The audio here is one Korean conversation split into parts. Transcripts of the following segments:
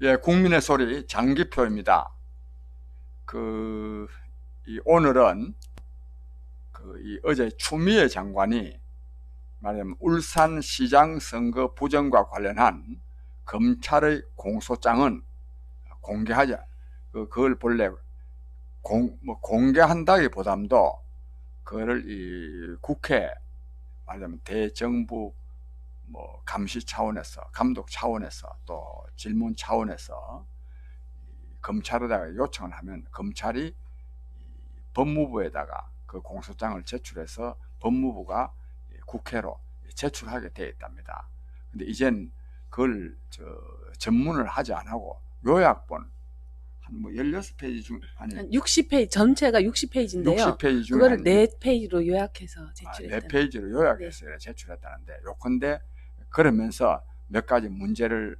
예, 국민의 소리 장기표입니다. 그, 이 오늘은 그, 이 어제 추미애 장관이 말하자면 울산시장 선거 부정과 관련한 검찰의 공소장은 공개하지, 그, 그걸 본래 공, 뭐 공개한다기 보담도 그거를 이 국회 말하자면 대정부 뭐 감시 차원에서 감독 차원에서 또 질문 차원에서 이 검찰에다가 요청을 하면 검찰이 이 법무부에다가 그 공소장을 제출해서 법무부가 이 국회로 제출하게 되어 있답니다. 근데 이젠 그걸 저 전문을 하지 안 하고 요약본 한뭐 16페이지 중 아니 한 60페이지 전체가 60페이지인데요. 60페이지 중에 그거를 한네 페이지로 요약해서 아, 제출했다. 네 페이지로 요약해서 제출했다는데 요컨대 그러면서 몇 가지 문제를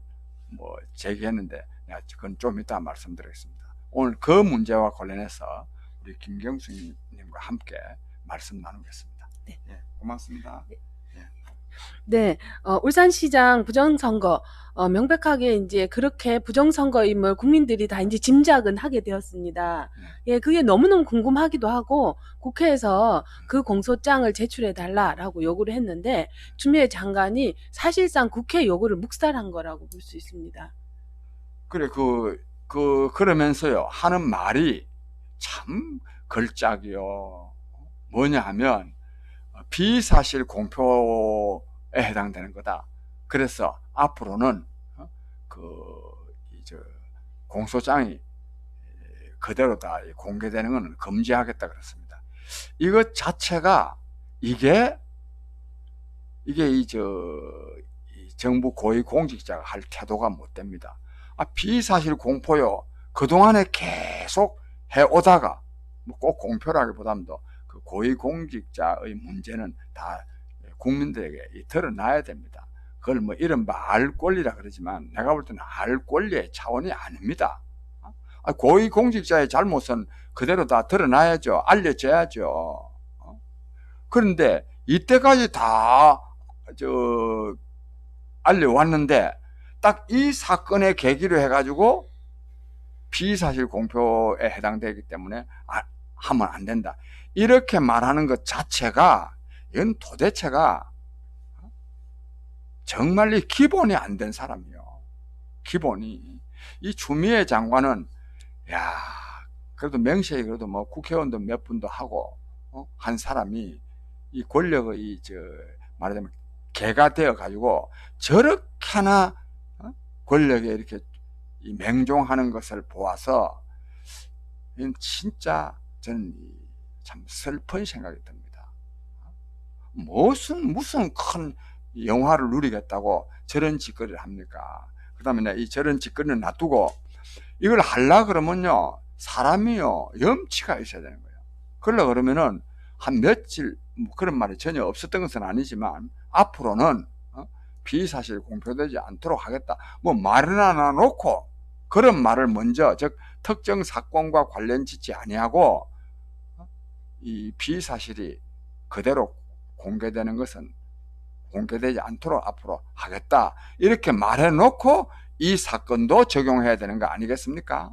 뭐 제기했는데 내가 그건 좀 이따 말씀드리겠습니다. 오늘 그 문제와 관련해서 우리 김경수님과 함께 말씀 나누겠습니다. 네. 예, 고맙습니다. 네, 어, 울산시장 부정선거 어, 명백하게 이제 그렇게 부정선거임을 국민들이 다 이제 짐작은 하게 되었습니다. 예, 그게 너무너무 궁금하기도 하고 국회에서 그 공소장을 제출해 달라라고 요구를 했는데 추미애 장관이 사실상 국회 요구를 묵살한 거라고 볼 수 있습니다. 그래 그, 그 그러면서요 하는 말이 참 걸작이요. 뭐냐 하면 비사실 공표에 해당되는 거다. 그래서 앞으로는 어, 그 이제 공소장이 그대로 다 공개되는 것은 금지하겠다 그랬습니다. 이것 자체가 이게 이게 이 저 정부 고위 공직자가 할 태도가 못 됩니다. 아, 비사실 공포요. 그동안에 계속 해오다가, 뭐 꼭 공표라기보다도 그 고위 공직자의 문제는 다 국민들에게 이 드러나야 됩니다. 그걸 뭐 이른바 알 권리라 그러지만 내가 볼 때는 알 권리의 차원이 아닙니다. 아, 고위공직자의 잘못은 그대로 다 드러나야죠. 알려져야죠. 어? 그런데 이때까지 다, 저, 알려왔는데 딱 이 사건의 계기로 해가지고 비사실 공표에 해당되기 때문에 아, 하면 안 된다. 이렇게 말하는 것 자체가 이건 도대체가 정말로 기본이 안 된 사람이요. 기본이 이 추미애 장관은 야 그래도 명시에 그래도 뭐 국회의원도 몇 분도 하고 어? 한 사람이 이 권력의 이 저 말하자면 개가 되어 가지고 저렇게나 어? 권력에 이렇게 이 맹종하는 것을 보아서 진짜 저는 참 슬픈 생각이 듭니다. 무슨 무슨 큰 영화를 누리겠다고 저런 짓거리를 합니까? 그다음에 이 저런 짓거리를 놔두고 이걸 하려 그러면요 사람이요 염치가 있어야 되는 거예요. 그러려 그러면은 한 며칠 뭐 그런 말이 전혀 없었던 것은 아니지만 앞으로는 어? 비사실 공표되지 않도록 하겠다. 뭐 말을 하나 놓고 그런 말을 먼저 즉 특정 사건과 관련 짓지 아니하고 어? 이 비사실이 그대로 공개되는 것은 공개되지 않도록 앞으로 하겠다. 이렇게 말해 놓고 이 사건도 적용해야 되는 거 아니겠습니까?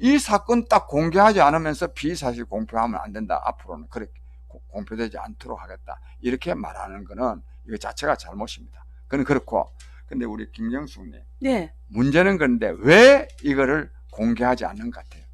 이 사건 딱 공개하지 않으면서 비사실 공표하면 안 된다. 앞으로는 그렇게 공표되지 않도록 하겠다. 이렇게 말하는 거는 이거 자체가 잘못입니다. 그건 그렇고, 근데 우리 김경숙님 네. 문제는 그런데 왜 이거를 공개하지 않는 것 같아요?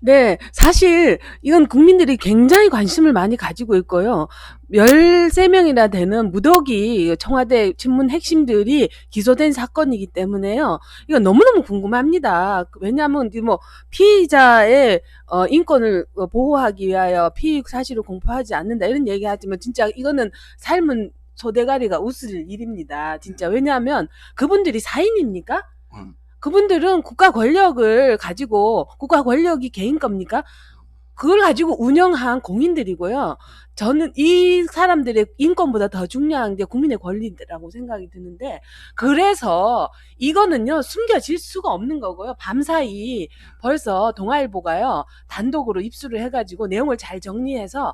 네, 사실 이건 국민들이 굉장히 관심을 많이 가지고 있고요. 13명이나 되는 무더기 청와대 친문 핵심들이 기소된 사건이기 때문에요. 이거 너무너무 궁금합니다. 왜냐하면 뭐 피의자의 어, 인권을 보호하기 위하여 피의 사실을 공표하지 않는다 이런 얘기하지만 진짜 이거는 삶은 소대가리가 웃을 일입니다. 진짜 왜냐하면 그분들이 사인입니까? 음. 그분들은 국가 권력을 가지고 국가 권력이 개인 겁니까? 그걸 가지고 운영한 공인들이고요. 저는 이 사람들의 인권보다 더 중요한 게 국민의 권리라고 생각이 드는데 그래서 이거는요 숨겨질 수가 없는 거고요. 밤사이 벌써 동아일보가요 단독으로 입수를 해가지고 내용을 잘 정리해서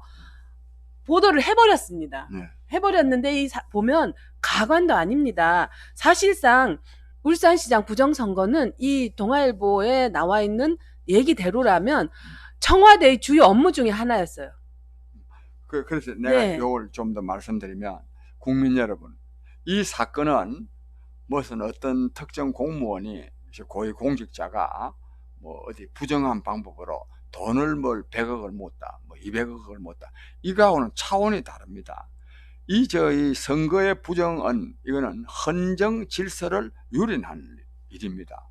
보도를 해버렸습니다. 네. 해버렸는데 이 사- 보면 가관도 아닙니다. 사실상 울산시장 부정선거는 이 동아일보에 나와 있는 얘기대로라면 청와대의 주요 업무 중에 하나였어요. 그, 그래서 내가 네. 요걸 좀 더 말씀드리면 국민 여러분 이 사건은 무슨 어떤 특정 공무원이 고위 공직자가 뭐 어디 부정한 방법으로 돈을 뭘 100억을 못다 뭐 200억을 못다 이거하고는 차원이 다릅니다. 이 저희 선거의 부정은 이거는 헌정 질서를 유린하는 일입니다.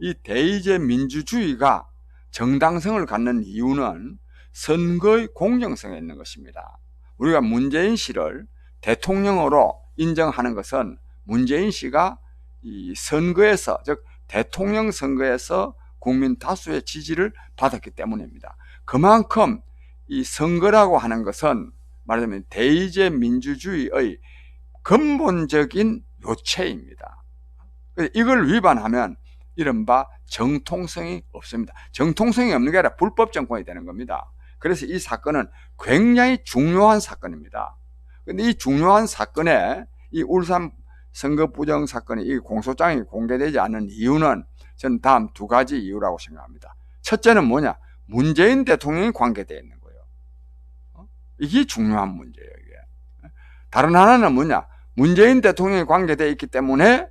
이 대의제 민주주의가 정당성을 갖는 이유는 선거의 공정성에 있는 것입니다. 우리가 문재인 씨를 대통령으로 인정하는 것은 문재인 씨가 이 선거에서 즉 대통령 선거에서 국민 다수의 지지를 받았기 때문입니다. 그만큼 이 선거라고 하는 것은 말하자면 대의제 민주주의의 근본적인 요체입니다. 이걸 위반하면 이른바 정통성이 없습니다. 정통성이 없는 게 아니라 불법 정권이 되는 겁니다. 그래서 이 사건은 굉장히 중요한 사건입니다. 근데 이 중요한 사건에 이 울산 선거 부정 사건이 이 공소장이 공개되지 않은 이유는 저는 다음 두 가지 이유라고 생각합니다. 첫째는 뭐냐? 문재인 대통령이 관계되어 있는? 이게 중요한 문제예요, 이게. 다른 하나는 뭐냐? 문재인 대통령이 관계되어 있기 때문에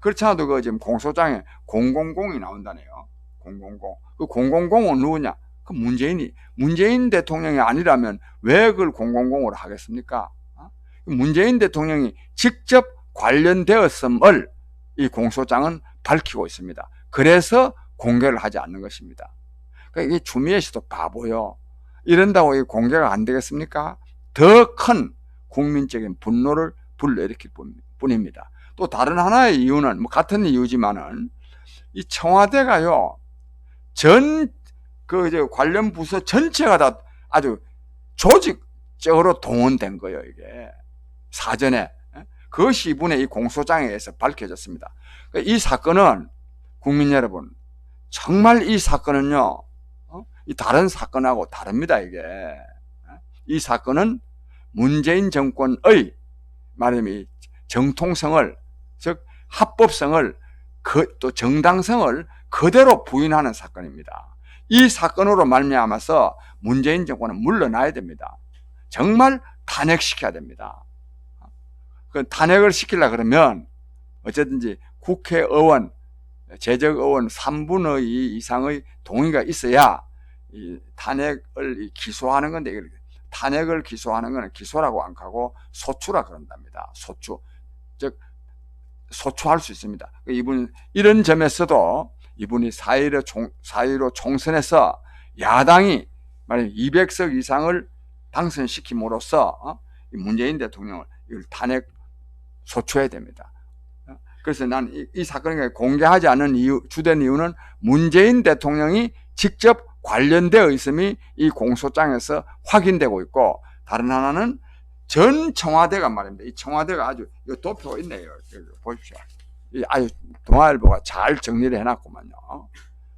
그렇지 않아도 그 지금 공소장에 000이 나온다네요. 000. 그 000은 누구냐? 그 문재인이 문재인 대통령이 아니라면 왜 그걸 000으로 하겠습니까? 어? 문재인 대통령이 직접 관련되었음을 이 공소장은 밝히고 있습니다. 그래서 공개를 하지 않는 것입니다. 그러니까 이게 주미애 씨도 바보요. 이런다고 이 공개가 안 되겠습니까? 더 큰 국민적인 분노를 불러일으킬 뿐- 뿐입니다. 또 다른 하나의 이유는 뭐 같은 이유지만은 이 청와대가요 전 그 이제 관련 부서 전체가 다 아주 조직적으로 동원된 거예요 이게 사전에 예? 그것이 이분의 이 공소장에 의해서 밝혀졌습니다. 그러니까 이 사건은 국민 여러분 정말 이 사건은요 어? 이 다른 사건하고 다릅니다 이게 예? 이 사건은 문재인 정권의 말하자면 이 정통성을 즉 합법성을 그, 또 정당성을 그대로 부인하는 사건입니다. 이 사건으로 말미암아서 문재인 정권은 물러나야 됩니다. 정말 탄핵시켜야 됩니다. 그 탄핵을 시키려 그러면 어쨌든지 국회의원, 재적의원 3분의 2 이상의 동의가 있어야 이 탄핵을 이 기소하는 건데 탄핵을 기소하는 것은 기소라고 안 하고 소추라 그런답니다. 소추. 즉 소추할 수 있습니다. 이분 이런 점에서도 이분이 4.15 총, 4.15 총선에서 야당이 말하면 200석 이상을 당선시킴으로써 어? 이 문재인 대통령을 이걸 탄핵 소추해야 됩니다. 어? 그래서 난이 사건을 공개하지 않은 이유, 주된 이유는 문재인 대통령이 직접 관련되어 있음이 이 공소장에서 확인되고 있고 다른 하나는 전 청와대가 말입니다. 이 청와대가 아주 이 도표가 있네요. 여기 보십시오. 이 아주 동아일보가 잘 정리를 해놨구만요.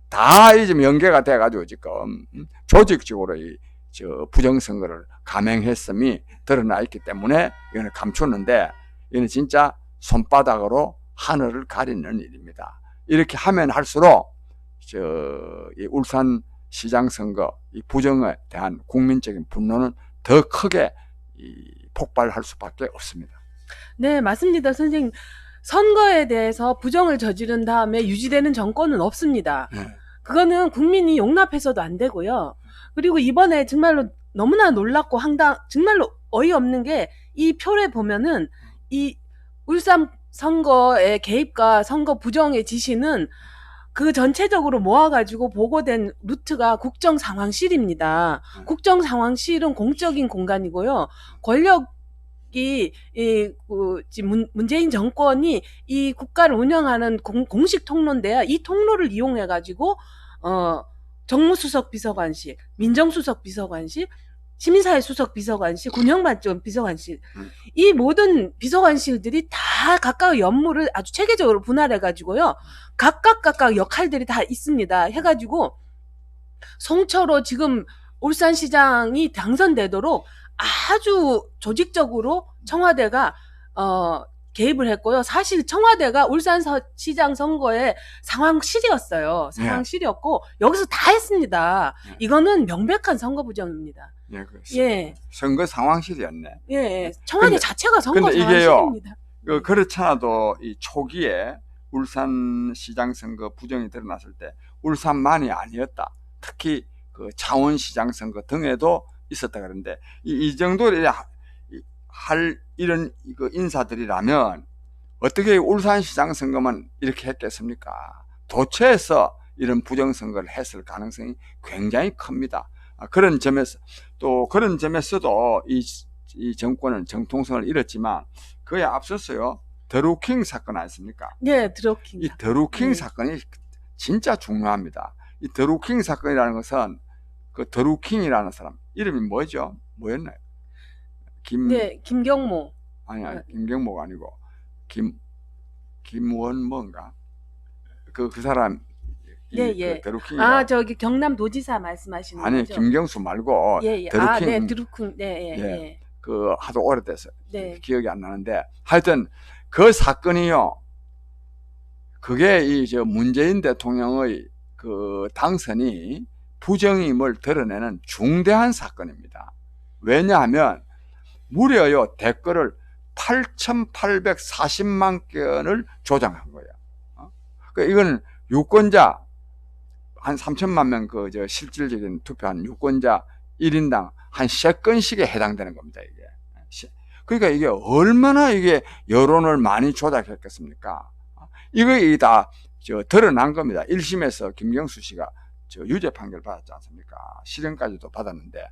다 지금 연계가 돼가지고 지금 음, 조직적으로 이 저 부정선거를 감행했음이 드러나 있기 때문에 이거는 감췄는데 이거는 진짜 손바닥으로 하늘을 가리는 일입니다. 이렇게 하면 할수록 저 이 울산 시장 선거 이 부정에 대한 국민적인 분노는 더 크게 이 폭발할 수밖에 없습니다. 네, 맞습니다, 선생님. 선거에 대해서 부정을 저지른 다음에 유지되는 정권은 없습니다. 네. 그거는 국민이 용납해서도 안 되고요. 그리고 이번에 정말로 너무나 놀랍고 황당, 정말로 어이없는 게 이 표를 보면은 이 울산 선거의 개입과 선거 부정의 지시는 그 전체적으로 모아가지고 보고된 루트가 국정상황실입니다. 음. 국정상황실은 공적인 공간이고요. 권력 이 이 그, 지금 문- 문재인 정권이 이 국가를 운영하는 공, 공식 통로인데요. 이 통로를 이용해 가지고 어 정무수석 비서관실, 민정수석 비서관실, 시민사회 수석 비서관실, 군형발전 비서관실 음. 이 모든 비서관실들이 다 각각의 업무를 아주 체계적으로 분할해 가지고요. 각각 각각 역할들이 다 있습니다. 해 가지고 송철호 지금 울산시장이 당선되도록 아주 조직적으로 청와대가 어 개입을 했고요. 사실 청와대가 울산시장 선거에 상황실이었어요. 상황실이었고 여기서 다 했습니다. 네. 이거는 명백한 선거 부정입니다. 예, 그 예, 선거 상황실이었네. 예, 청와대 근데- 자체가 선거. 상황실입니다. 그 그렇잖아도 이 초기에 울산 시장 선거 부정이 드러났을 때 울산만이 아니었다. 특히 그 창원 시장 선거 등에도 있었다 그런데 이, 이 정도 할 이런 그 인사들이라면 어떻게 울산 시장 선거만 이렇게 했겠습니까? 도처에서 이런 부정 선거를 했을 가능성이 굉장히 큽니다. 아, 그런 점에서 또 그런 점에서도 이, 이 정권은 정통성을 잃었지만 그에 앞서서요 더루킹 사건 아니습니까? 예, 드로킹. 이 더루킹 네. 사건이 진짜 중요합니다. 이 더루킹 사건이라는 것은 그 더루킹이라는 사람 이름이 뭐죠? 뭐였나요? 김 네, 김경모. 아니 아니 네. 김경모가 아니고 김 김원 뭔가 그그 사람 이 예, 그 예. 더루킹이 아, 저기 경남 도지사 말씀하시는 아니 거죠? 김경수 말고 예, 예. 더루킹 아, 네, 드루킹. 네, 예, 예. 예. 그 하도 오래돼서 네. 기억이 안 나는데 하여튼 그 사건이요. 그게 이 저 문재인 대통령의 그 당선이 부정임을 드러내는 중대한 사건입니다. 왜냐하면 무려요 댓글을 8,840만 건을 조장한 거예요. 어? 그 이건 유권자 한 3천만 명 그 저 실질적인 투표한 유권자 1인당 한 3건씩에 해당되는 겁니다, 이게. 시- 그러니까 이게 얼마나 이게 여론을 많이 조작했겠습니까? 이거 이다 저 드러난 겁니다. 1심에서 김경수 씨가 저 유죄 판결 받았지 않습니까? 실형까지도 받았는데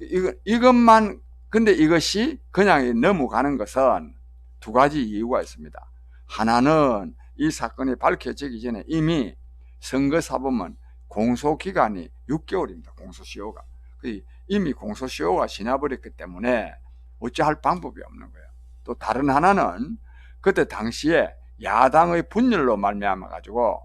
이거 이것만 근데 이것이 그냥 넘어가는 것은 두 가지 이유가 있습니다. 하나는 이 사건이 밝혀지기 전에 이미 선거사범은 공소기간이 6개월입니다. 공소시효가. 그 이미 공소시효가 지나버렸기 때문에 어찌할 방법이 없는 거예요. 또 다른 하나는 그때 당시에 야당의 분열로 말미암아 가지고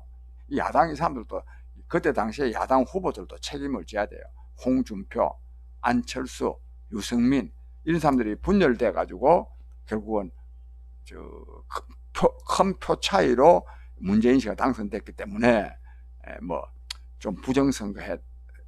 이 야당 이 사람들도 그때 당시에 야당 후보들도 책임을 져야 돼요. 홍준표, 안철수, 유승민 이런 사람들이 분열돼 가지고 결국은 저큰 표 차이로 문재인 씨가 당선됐기 때문에 뭐 좀 부정선거해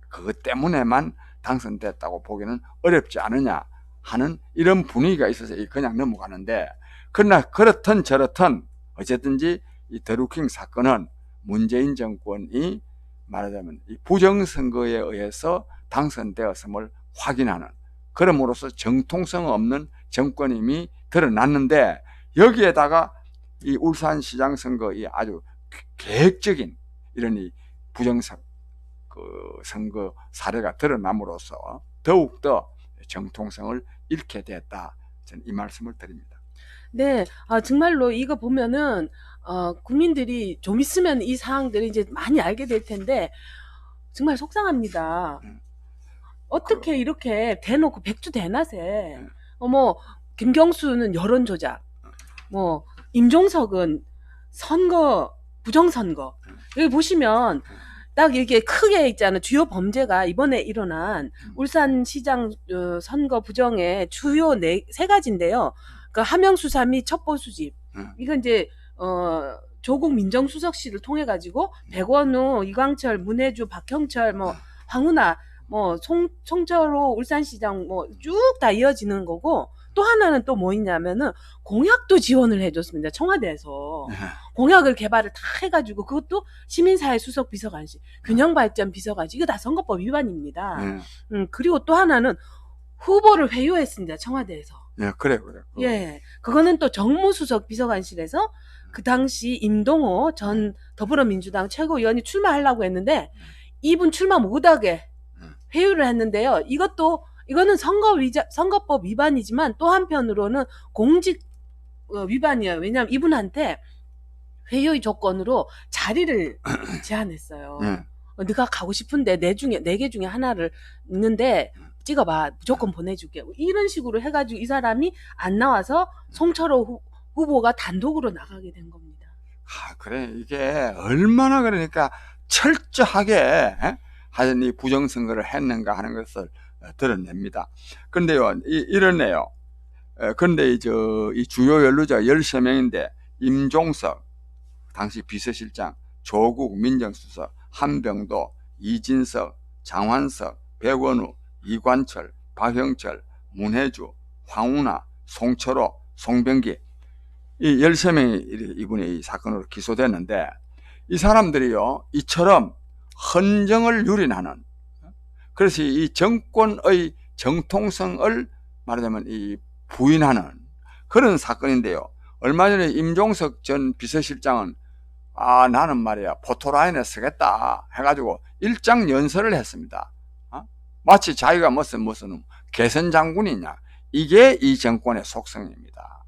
그것 때문에만 당선됐다고 보기는 어렵지 않으냐 하는 이런 분위기가 있어서 그냥 넘어가는데 그러나 그렇든 저렇든 어쨌든지 이 더루킹 사건은 문재인 정권이 말하자면 이 부정선거에 의해서 당선되었음을 확인하는 그럼으로써 정통성 없는 정권임이 드러났는데 여기에다가 이 울산시장 선거 이 아주 계획적인 이런 이 부정선 그 선거 사례가 드러남으로써 더욱더 정통성을 잃게 됐다. 저는 이 말씀을 드립니다. 네, 아, 정말로 이거 보면은, 어, 국민들이 좀 있으면 이 사항들을 이제 많이 알게 될 텐데, 정말 속상합니다. 음. 어떻게 이렇게 대놓고 백주 대낮에, 음. 어머, 김경수는 여론 조작, 뭐, 임종석은 선거, 부정선거. 음. 여기 보시면, 딱 이렇게 크게 있잖아요. 주요 범죄가 이번에 일어난 음. 울산시장 어, 선거 부정의 주요 네, 세 가지인데요. 그 하명 수사 및 첩보 수집. 음. 이건 이제 어 조국 민정수석실을 통해 가지고 백원우, 이광철, 문혜주, 박형철, 뭐 황운하, 뭐 송, 송철호, 울산시장 뭐 쭉 다 이어지는 거고 또 하나는 또 뭐 있냐면은 공약도 지원을 해줬습니다. 청와대에서 공약을 개발을 다 해가지고 그것도 시민사회 수석 비서관실, 균형발전 비서관실 이거 다 선거법 위반입니다. 예, 음, 그리고 또 하나는 후보를 회유했습니다. 청와대에서. 예, 그래, 그래. 그, 예. 그거는 또 정무수석 비서관실에서 그 당시 임동호 전 더불어민주당 최고위원이 출마하려고 했는데 이분 출마 못하게 음. 회유를 했는데요. 이것도 이거는 선거 위자, 선거법 위반이지만 또 한편으로는 공직 어, 위반이에요. 왜냐하면 이분한테 회유의 조건으로 자리를 제안했어요. 예, 어, 네가 가고 싶은데 네 중에 네 개 중에 하나를 있는데 찍어봐 무조건 보내줄게 이런 식으로 해가지고 이 사람이 안 나와서 송철호 후, 후보가 단독으로 나가게 된 겁니다. 아, 그래. 이게 얼마나 그러니까 철저하게 에? 하여튼 이 부정선거를 했는가 하는 것을 어, 드러냅니다. 근데요, 이, 이러네요. 에, 그런데 이, 저, 이 주요 연루자가 13명인데, 임종석, 당시 비서실장, 조국 민정수석, 한병도, 이진석, 장환석, 백원우, 이관철, 박형철, 문혜주, 황운하, 송철호, 송병기 이 13명이 이분이 이 사건으로 기소됐는데 이 사람들이요 이처럼 헌정을 유린하는 그래서 이 정권의 정통성을 말하자면 이 부인하는 그런 사건인데요. 얼마 전에 임종석 전 비서실장은 아 나는 말이야 포토라인에 서겠다 해가지고 일장 연설을 했습니다. 어? 마치 자기가 무슨 무슨 개선 장군이냐 이게 이 정권의 속성입니다.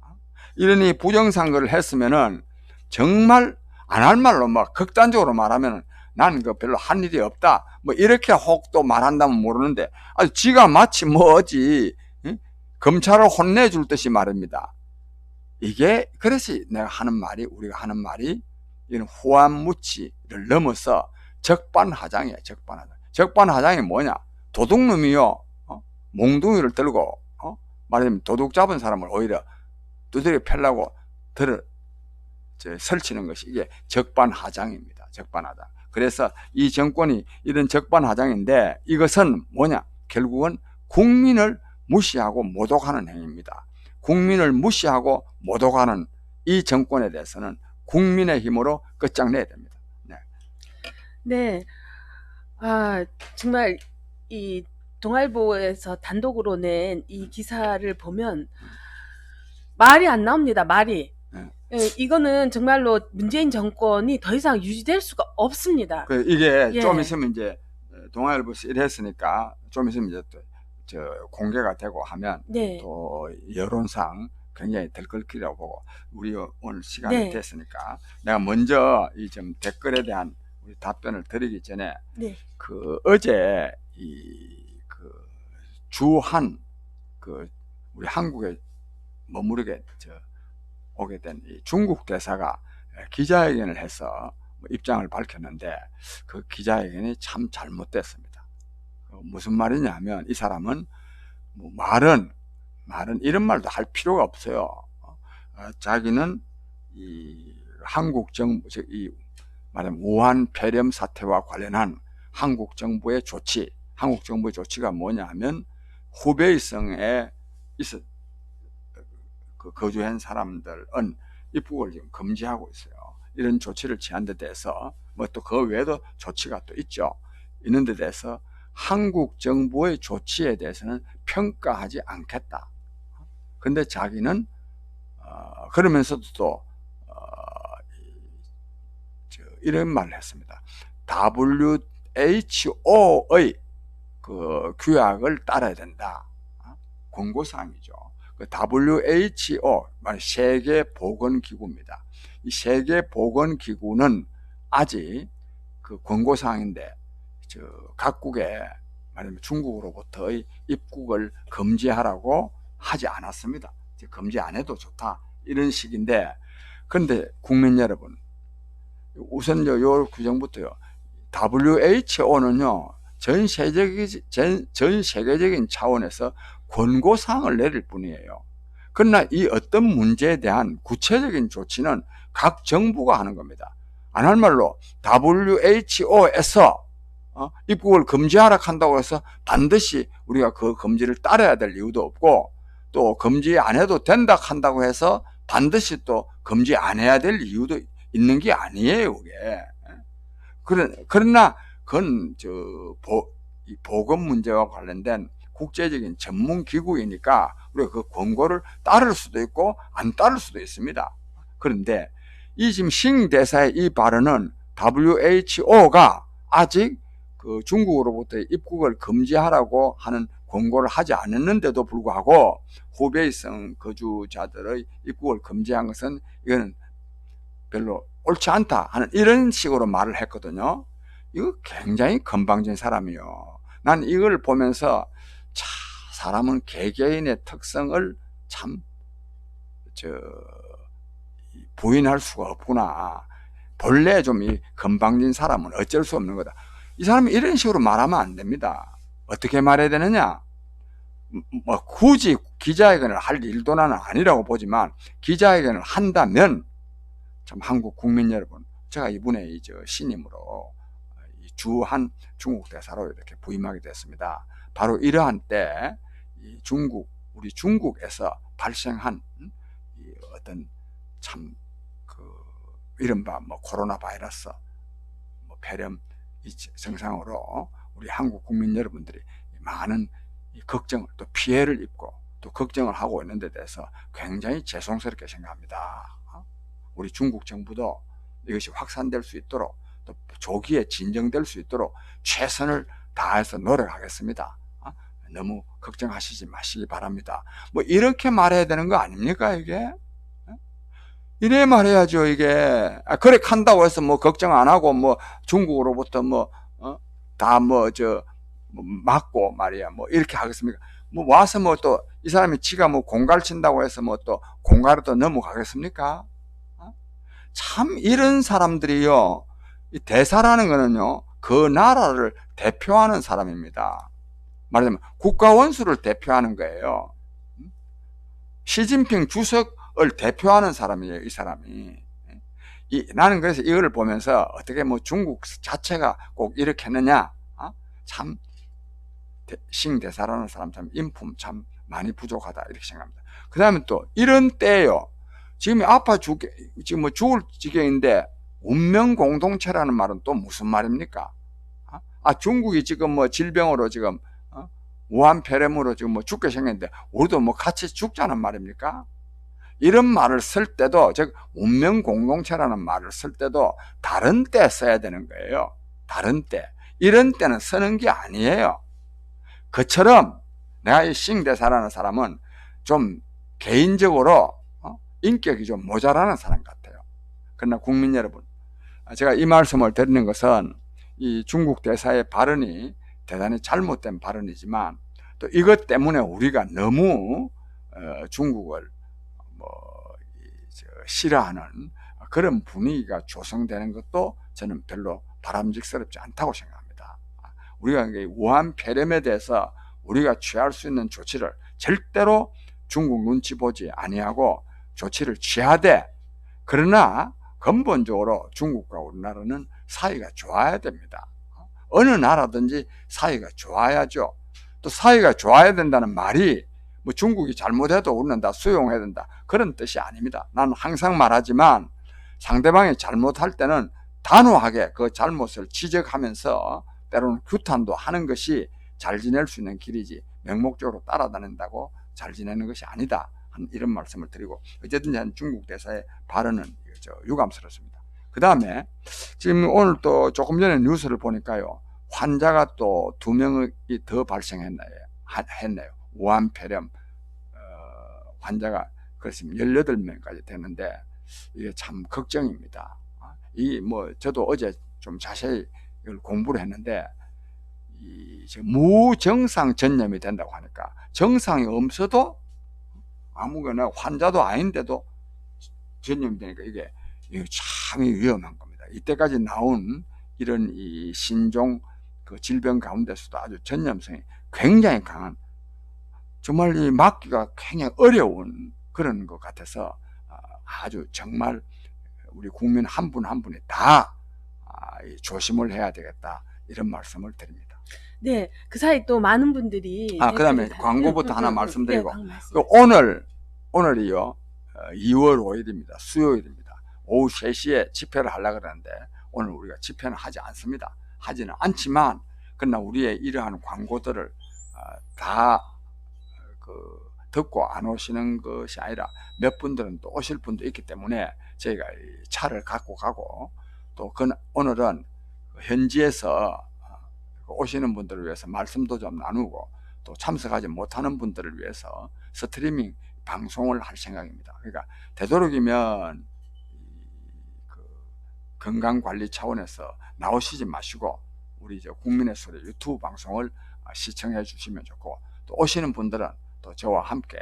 어? 이러니 부정선거를 했으면은 정말 안 할 말로 막 극단적으로 말하면 난그 별로 한 일이 없다. 뭐 이렇게 혹또 말한다면 모르는데 아 지가 마치 뭐지 응? 검찰을 혼내줄 듯이 말입니다. 이게 그래서 내가 하는 말이 우리가 하는 말이 이런 후한무치를 넘어서 적반하장이에요. 적반하장. 적반하장이 뭐냐? 도둑놈이요. 어? 몽둥이를 들고 어? 말하자면 도둑 잡은 사람을 오히려 두드려 패려고 들을 저, 설치는 것이 이게 적반하장입니다. 적반하장. 그래서 이 정권이 이런 적반하장인데 이것은 뭐냐? 결국은 국민을 무시하고 모독하는 행위입니다. 국민을 무시하고 모독하는 이 정권에 대해서는 국민의 힘으로 끝장내야 됩니다. 네. 네. 아, 정말 이 동아일보에서 단독으로 낸 이 기사를 보면 말이 안 나옵니다. 말이. 네. 예, 이거는 정말로 문재인 정권이 더 이상 유지될 수가 없습니다. 그 이게 예. 좀 있으면 이제 동아일보에서 이랬으니까 좀 있으면 이제 또 저 공개가 되고 하면 네. 또 여론상 굉장히 들끓기라고 보고 우리 오늘 시간이 네. 됐으니까 내가 먼저 이 좀 댓글에 대한 우리 답변을 드리기 전에 네. 그 어제 이 그 주한 그 우리 한국에 머무르게 저 오게 된이 중국 대사가 기자회견을 해서 뭐 입장을 밝혔는데 그 기자회견이 참 잘못됐습니다. 그 무슨 말이냐면 이 사람은 뭐 말은 말은 이런 말도 할 필요가 없어요. 어, 자기는 이 한국 정부 즉이 말하면 우한 폐렴 사태와 관련한 한국 정부의 조치, 한국 정부의 조치가 뭐냐면 후베이성에 있어 그 거주한 사람들은 입국을 지금 금지하고 있어요. 이런 조치를 취한 데 대해서 뭐 또 그 외에도 조치가 또 있죠. 있는 데 대해서 한국 정부의 조치에 대해서는 평가하지 않겠다. 근데 자기는 어, 그러면서도 또 어, 이런 말을 했습니다. WHO의 그 규약을 따라야 된다. 어? 권고사항이죠. 그 WHO, 말 세계 보건기구입니다. 이 세계 보건기구는 아직 그 권고사항인데 저 각국에 말하면 중국으로부터의 입국을 금지하라고 하지 않았습니다. 금지 안 해도 좋다 이런 식인데 그런데 국민 여러분 우선 요, 요 규정부터요. WHO는요 전 세계적인 전, 전 세계적인 차원에서 권고 사항을 내릴 뿐이에요. 그러나 이 어떤 문제에 대한 구체적인 조치는 각 정부가 하는 겁니다. 안 할 말로 WHO에서 어? 입국을 금지하라 한다고 해서 반드시 우리가 그 금지를 따라야 될 이유도 없고 또 금지 안 해도 된다 한다고 해서 반드시 또 금지 안 해야 될 이유도 있는 게 아니에요, 그게. 그러- 그러나 그건 저 보, 이 보건 문제와 관련된 국제적인 전문 기구이니까 우리가 그 권고를 따를 수도 있고 안 따를 수도 있습니다. 그런데 이 지금 싱 대사의 이 발언은 WHO가 아직 그 중국으로부터 입국을 금지하라고 하는 권고를 하지 않았는데도 불구하고 후베이성 거주자들의 입국을 금지한 것은 이거는 별로 옳지 않다 하는 이런 식으로 말을 했거든요. 이거 굉장히 건방진 사람이요. 난 이걸 보면서 차 사람은 개개인의 특성을 참 저 부인할 수가 없구나. 본래 좀 이 건방진 사람은 어쩔 수 없는 거다. 이 사람이 이런 식으로 말하면 안 됩니다. 어떻게 말해야 되느냐? 뭐 굳이 기자회견을 할 일도 나는 아니라고 보지만 기자회견을 한다면 참 한국 국민 여러분 제가 이분의 이저 신임으로 이 주한 중국 대사로 이렇게 부임하게 됐습니다. 바로 이러한 때이 중국 우리 중국에서 발생한 음, 이 어떤 참 그 이른바 뭐 코로나 바이러스 뭐 폐렴 이 증상으로 우리 한국 국민 여러분들이 많은 이 걱정을 또 피해를 입고 또 걱정을 하고 있는 데 대해서 굉장히 죄송스럽게 생각합니다. 어? 우리 중국 정부도 이것이 확산될 수 있도록 또 조기에 진정될 수 있도록 최선을 다해서 노력하겠습니다. 어? 너무 걱정하시지 마시기 바랍니다. 뭐 이렇게 말해야 되는 거 아닙니까 이게? 어? 이래 말해야죠 이게. 아, 그래 한다고 해서 뭐 걱정 안 하고 뭐 중국으로부터 뭐다뭐저 맞고 말이야 뭐 이렇게 하겠습니까? 뭐 와서 뭐 또 이 사람이 지가 뭐 공갈 친다고 해서 뭐 또 공갈을 또 넘어가겠습니까? 어? 참 이런 사람들이요 이 대사라는 거는요 그 나라를 대표하는 사람입니다. 말하자면 국가 원수를 대표하는 거예요. 시진핑 주석을 대표하는 사람이에요 이 사람이. 이, 나는 그래서 이거를 보면서 어떻게 뭐 중국 자체가 꼭 이렇게 했느냐 어? 참 대- 싱대사라는 사람 참 인품 참 많이 부족하다 이렇게 생각합니다. 그 다음에 또 이런 때요. 지금 아파 죽 지금 뭐 죽을 지경인데 운명 공동체라는 말은 또 무슨 말입니까? 아, 아, 중국이 지금 뭐 질병으로 지금 어? 우한 폐렴으로 지금 뭐 죽게 생겼는데 우리도 뭐 같이 죽자는 말입니까? 이런 말을 쓸 때도 즉 운명 공동체라는 말을 쓸 때도 다른 때 써야 되는 거예요. 다른 때. 이런 때는 쓰는 게 아니에요. 그처럼 내가 이 싱대사라는 사람은 좀 개인적으로 어? 인격이 좀 모자라는 사람 같아요. 그러나 국민 여러분, 제가 이 말씀을 드리는 것은 이 중국 대사의 발언이 대단히 잘못된 발언이지만 또 이것 때문에 우리가 너무 어, 중국을 뭐 싫어하는 그런 분위기가 조성되는 것도 저는 별로 바람직스럽지 않다고 생각합니다. 우리가 우한 폐렴에 대해서 우리가 취할 수 있는 조치를 절대로 중국 눈치 보지 아니하고 조치를 취하되 그러나 근본적으로 중국과 우리나라는 사이가 좋아야 됩니다. 어느 나라든지 사이가 좋아야죠. 또 사이가 좋아야 된다는 말이 뭐 중국이 잘못해도 우리는 다 수용해야 된다. 그런 뜻이 아닙니다. 나는 항상 말하지만 상대방이 잘못할 때는 단호하게 그 잘못을 지적하면서 때로는 규탄도 하는 것이 잘 지낼 수 있는 길이지 맹목적으로 따라다닌다고 잘 지내는 것이 아니다. 한 이런 말씀을 드리고 어쨌든 간 중국 대사의 발언은 저 유감스럽습니다. 그 다음에 지금 오늘 또 조금 전에 뉴스를 보니까요 환자가 또 두 명이 더 발생했나요? 했네요. 우한 폐렴 어, 환자가 그렇습니다. 18명까지 되는데 이게 참 걱정입니다. 이 뭐 저도 어제 좀 자세히 이걸 공부를 했는데 이 무정상 전염이 된다고 하니까 정상이 없어도 아무거나 환자도 아닌데도 전염이 되니까 이게, 이게 참 위험한 겁니다. 이때까지 나온 이런 이 신종 그 질병 가운데서도 아주 전염성이 굉장히 강한 정말 이 막기가 굉장히 어려운 그런 것 같아서 아주 정말 우리 국민 한 분 한 분이 다 조심을 해야 되겠다 이런 말씀을 드립니다. 네, 그 사이 또 많은 분들이 아, 그다음에 다- 광고부터 하나 네, 말씀드리고. 그 오늘 오늘이요 2월 5일입니다. 수요일입니다. 오후 3시에 집회를 하려고 그러는데 오늘 우리가 집회는 하지 않습니다. 하지는 않지만 그러나 우리의 이러한 광고들을 아, 다그 듣고 안 오시는 것이 아니라 몇 분들은 또 오실 분도 있기 때문에 저희가 이 차를 갖고 가고 또 그 오늘은 현지에서 오시는 분들을 위해서 말씀도 좀 나누고 또 참석하지 못하는 분들을 위해서 스트리밍 방송을 할 생각입니다. 그러니까 되도록이면 그 건강 관리 차원에서 나오시지 마시고 우리 이제 국민의 소리 유튜브 방송을 시청해 주시면 좋고 또 오시는 분들은 또 저와 함께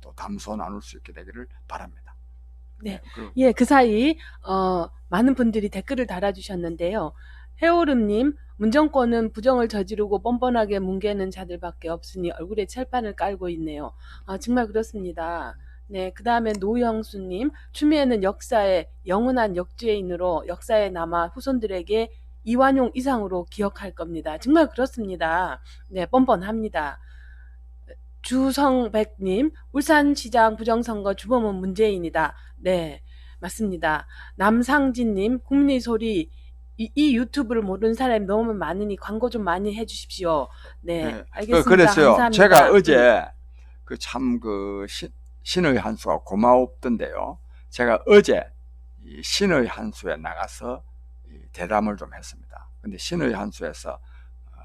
또 담소 나눌 수 있게 되기를 바랍니다. 네. 그리고 예, 그 사이 어, 많은 분들이 댓글을 달아주셨는데요. 해오름님, 문정권은 부정을 저지르고 뻔뻔하게 뭉개는 자들밖에 없으니 얼굴에 철판을 깔고 있네요. 아, 정말 그렇습니다. 네, 그 다음에 노영수님, 추미애는 역사의 영원한 역주행인으로 역사에 남아 후손들에게 이완용 이상으로 기억할 겁니다. 정말 그렇습니다. 네, 뻔뻔합니다. 주성백님, 울산시장 부정선거 주범은 문재인이다. 네, 맞습니다. 남상진님, 국민의 소리, 이, 이 유튜브를 모르는 사람이 너무 많으니 광고 좀 많이 해주십시오. 네, 네. 알겠습니다. 그랬어요. 감사합니다. 제가 어제 그 참그 신의 한수가 고마웠던데요. 제가 어제 이 신의 한수에 나가서 이 대담을 좀 했습니다. 근데 신의 한수에서 어,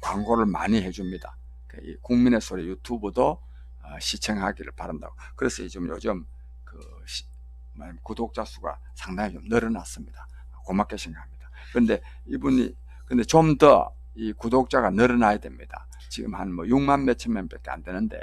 광고를 많이 해줍니다. 그이 국민의 소리 유튜브도 어, 시청하기를 바란다고. 그래서 요즘 요즘 그 구독자 수가 상당히 좀 늘어났습니다. 고맙게 생각합니다. 근데 이분이 근데 좀 더 이 구독자가 늘어나야 됩니다. 지금 한 뭐 6만 몇천 명밖에 안 되는데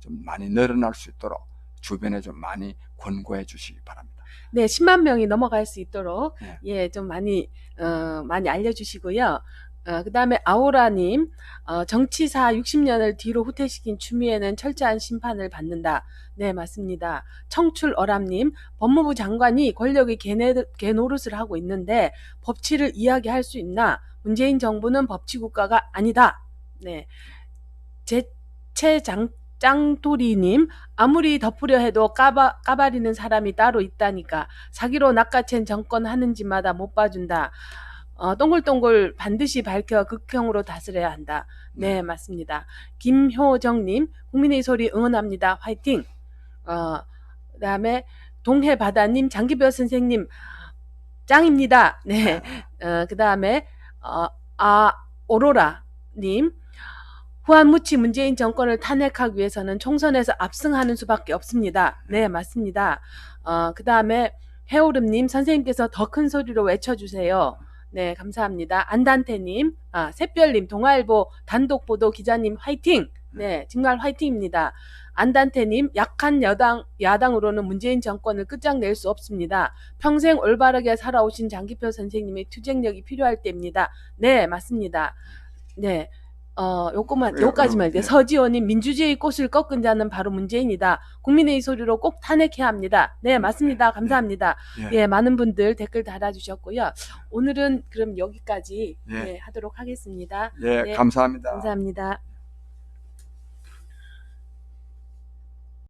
좀 많이 늘어날 수 있도록 주변에 좀 많이 권고해 주시기 바랍니다. 네, 10만 명이 넘어갈 수 있도록 네. 예, 좀 많이 어, 많이 알려 주시고요. 어, 그 다음에 아오라님, 어, 정치사 60년을 뒤로 후퇴시킨 추미애는 철저한 심판을 받는다. 네, 맞습니다. 청출어람님, 법무부 장관이 권력의 개노릇을 하고 있는데 법치를 이야기할 수 있나? 문재인 정부는 법치국가가 아니다. 네. 제채장 짱돌이님, 아무리 덮으려 해도 까바, 까발리는 사람이 따로 있다니까. 사기로 낚아챈 정권 하는 짓마다 못 봐준다. 어, 동글동글 반드시 밝혀 극형으로 다스려야 한다. 네, 맞습니다. 김효정님, 국민의 소리 응원합니다. 화이팅! 어, 그 다음에 동해바다님, 장기별 선생님, 짱입니다. 네. 어, 그 다음에, 어, 아, 오로라님, 후한무치 문재인 정권을 탄핵하기 위해서는 총선에서 압승하는 수밖에 없습니다. 네, 맞습니다. 어, 그 다음에 해오름님, 선생님께서 더 큰 소리로 외쳐주세요. 네, 감사합니다. 안단태님, 아, 샛별님, 동아일보 단독 보도 기자님 화이팅! 네, 정말 화이팅입니다. 안단태님, 약한 여당, 야당으로는 문재인 정권을 끝장낼 수 없습니다. 평생 올바르게 살아오신 장기표 선생님의 투쟁력이 필요할 때입니다. 네, 맞습니다. 네. 어, 요거만, 예, 요까지만 예, 이제 예. 서지호님, 민주주의 꽃을 꺾은 자는 바로 문재인이다. 국민의 소리로 꼭 탄핵해야 합니다. 네, 맞습니다. 감사합니다. 예. 예, 많은 분들 댓글 달아주셨고요. 오늘은 그럼 여기까지 예. 네, 하도록 하겠습니다. 예, 네. 감사합니다. 감사합니다.